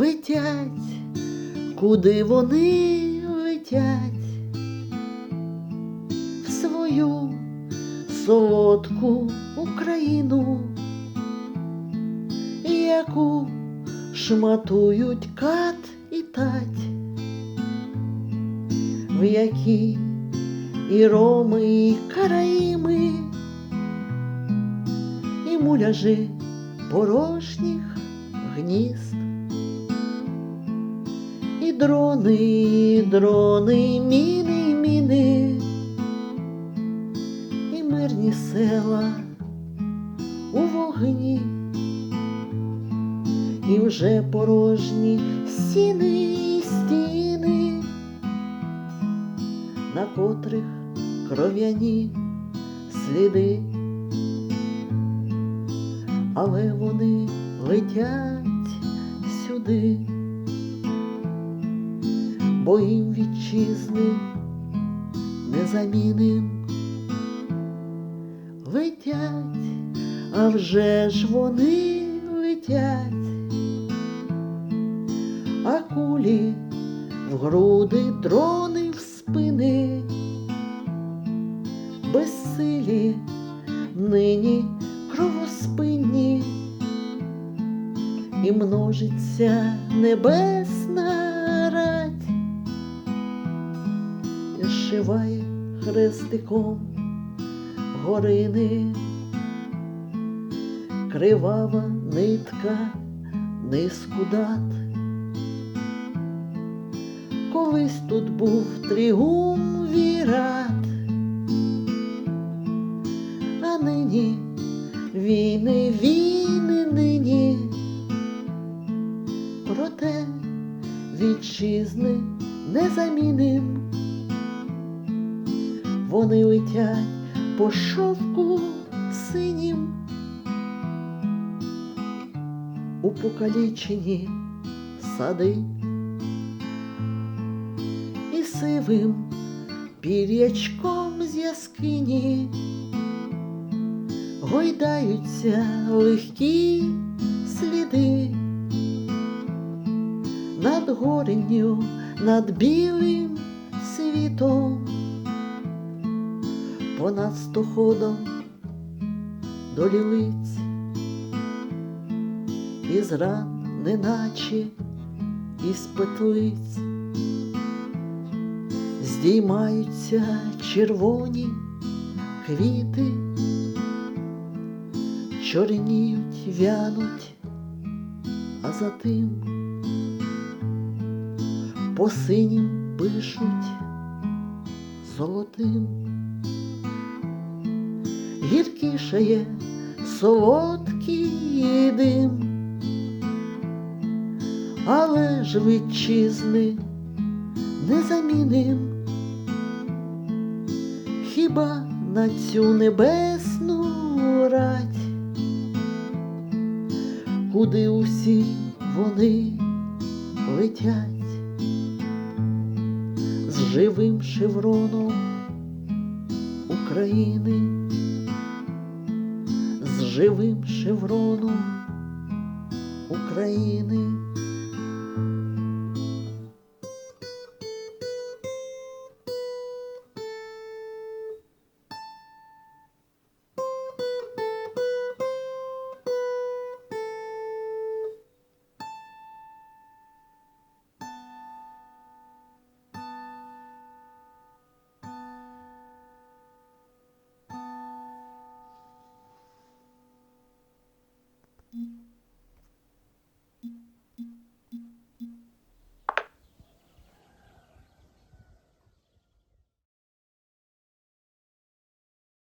летять, куди вони летять в свою солодку Україну, яку шматують кат і тать, в якій і роми, і караїми, і муляжи порожніх гнізд. Дрони, дрони, міни, міни, і мирні села у вогні, і вже порожні стіни, стіни, на котрих кров'яні сліди, але вони летять сюди бо їм вітчизни незамінним. Летять, а вже ж вони летять, а кулі в груди, дрони в спини, безсилі нині кровоспинні, і множиться небесна і хрестиком горини, кривава нитка низку дат. Колись тут був тріумвірат, а нині війни, війни нині, проте вітчизни незамінним. Вони летять по шовку синім, у покалічені сади. І сивим пір'ячком з яскині гойдаються легкі сліди. Над горенню, над білим світом понад стоходом до лілиць, із ран, неначе із петлиць, здіймаються червоні квіти, чорніють, вянуть, а за тим по синім пишуть золотим гіркішає солодкий дим, але ж вітчизни незаміним, хіба на цю небесну рать, куди усі вони летять? З живим шевроном України живим шевроном України. Mm-hmm.